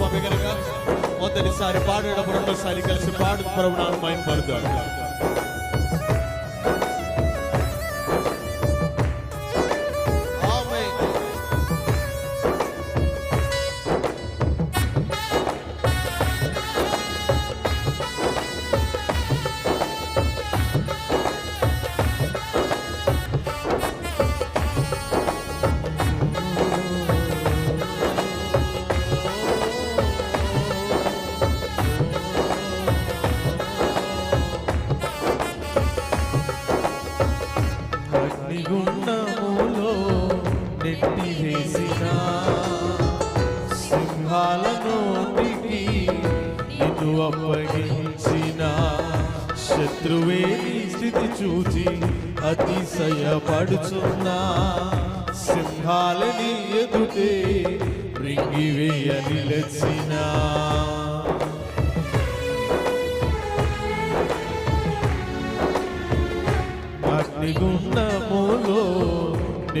చప్పలు కొడదామా బిగ్గరగా మొదటిసారి పాడేటప్పుడు రెండోసారి కలిసి పాడు ప్రభు నాన్న మైండ్ గుండములో నెట్టి వేసిన సింహాల నోటికి నిన్ను అప్పగించిన శత్రువే స్థితి చూచి అతిశయపడుచున్నా సింహాలని ఎదుటే రింగివేయ నిలచినా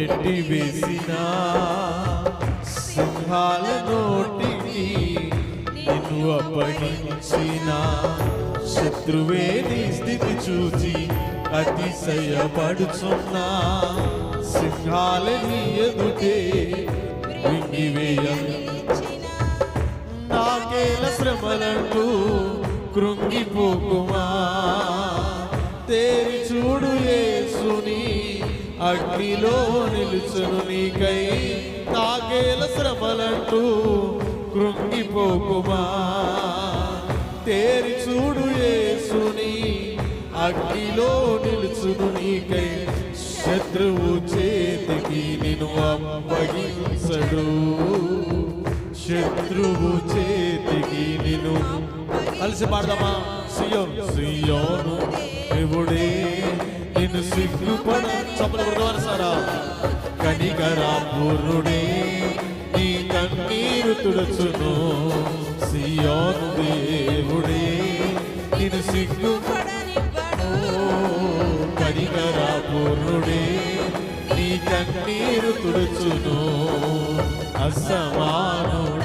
నెట్టి వేసిన సింహాల నోటికి నిన్ను అప్పగించిన శత్రువే నీ స్థితి చూచి అతిశయపడుచున్నా సింహాలని ఎదుటే నాకేల శ్రమలంటూ కృంగిపోకుమా? నీలో నిలుచును నీకై. తాగేల శ్రమలంటూ కృంగిపోకుమా. తేరి చూడు యేసుని అగ్నిలో నిలుచును నీకై. శత్రువు చేతికి నిన్ను అప్పగించడు. శత్రువు చేతికి నిన్ను కలిసి పాడదామా? సియోను. సియోను. దేవుడే నిన్ను సిగ్గుపడ చప్పలు కొడతారా కనికరా పూర్ణుడే నీ కన్నీరు తుడుచును. సియోను దేవుడే నిన్ను సిగ్గు కనికరా పూర్ణుడే నీ కన్నీరు తుడుచును. అసమానుడైనా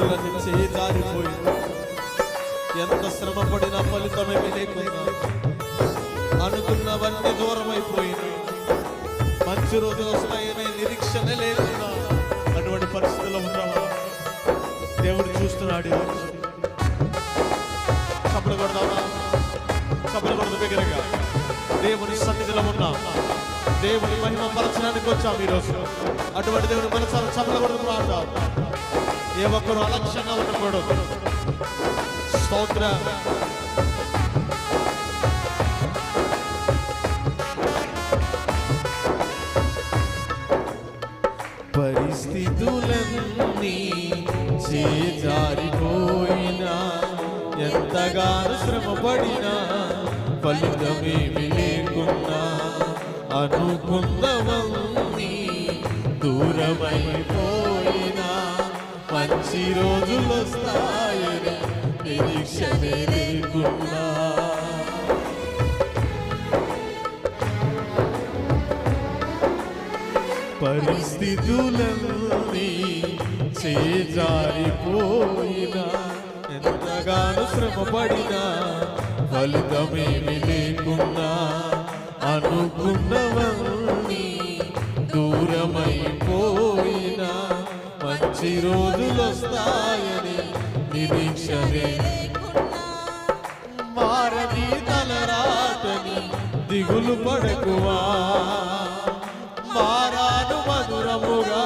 పరిస్థితులన్నీ జారిపోయింది ఎంత శ్రమ పడినా ఫలితమేమి లేకుండా అనుకున్నవన్నీ దూరం అయిపోయింది మంచి రోజులు వస్తాయనే నిరీక్షణ లేకుండా అటువంటి పరిస్థితుల్లో ఉన్నావా? దేవుడు చూస్తున్నాడు ఈరోజు. కొడదామా? చప్పలు కొడదు దగ్గరగా. దేవుని సన్నిధిలో ఉన్నాం. దేవుని మహిమ పరచడానికి వచ్చాం ఈరోజు అటువంటి దేవుని మనసాలు చల్లకూడదు మాట్లాడు ఏ ఒక్కరు అలక్ష్యంగా ఉండకూడదు. స్తోత్ర. పరిస్థితులన్నీ చేజారిపోయినా ఎంతగా శ్రమపడినా ఫలితమేమి లేకున్నా అనుకున్నవన్నీ దూరమైపోయినా మంచి రోజులు వస్తాయని నిరీక్షనే లేకున్నా పరిస్థితులన్నీ చేజారిపోయినా ఎంతగానో శ్రమపడినా ఫలితమేమి లేకున్నా. అనుకున్నవన్నీ దూరమైపో మంచి రోజులు వస్తాయని నిరీక్షనే. మారని తలరాతని దిగులు పడకువా. మారాను మధురముగా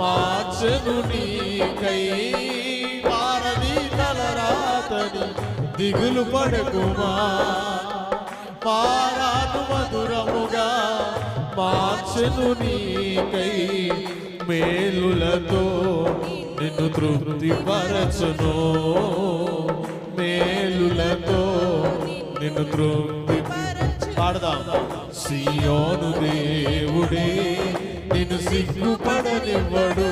మార్చను నీకై. మారని తలరాతని దిగులు పడకుమా మారాను మధురముగా మార్చను నీకై మేలులతో నిన్ను తృప్తి పరచును మేలులతో నిన్ను తృప్తి పాడదాం. సియోను దేవుడే నిన్ను సిగ్గుపడనివ్వడు.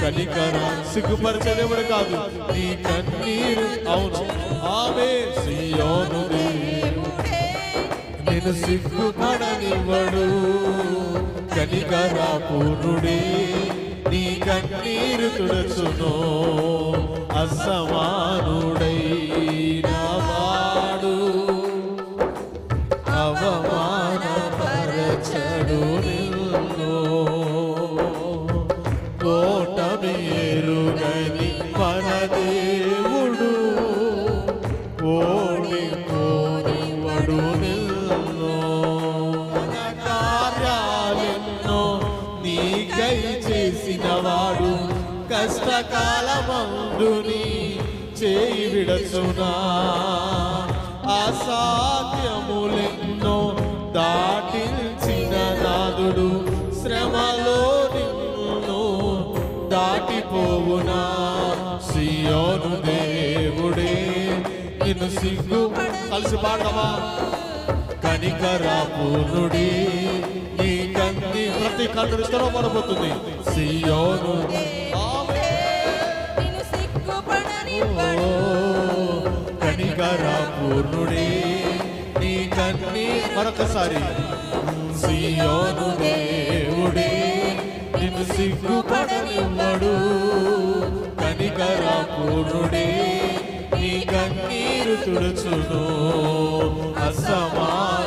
కనికర సిగ్గుపరచనివ్వడు కాదు నీ కన్నీరు. అవును. ఆమె సియోను దేవుడు నేను సిగ్గుపడనివ్వడు కనికర పూర్ణుడే నీ కన్నీరు తుడచును. అసమానుడై వాడు. అవమానపరచడు నిన్ను. కోటమే కష్టకాలమందుని చేయి విడచునా అసాధ్యములెన్నో దాటించిన నాదుడు శ్రమలో నిన్ను దాటిపోవునా? సియోను దేవుడే నిన్ను సిగ్గు కలిసి పాడవా? కనికరా పూర్ణుడి నీ కంటి ప్రతి కన్ను స్థిరపడబోతుంది. సియోను పూర్ణుడే నీ కన్ని మరొకసారి. సియోను దేవుడే నిన్ను సిగ్గుపడనివ్వడు. కనికరా పూర్ణుడే నీ కన్నీరు తుడుచును. అసమా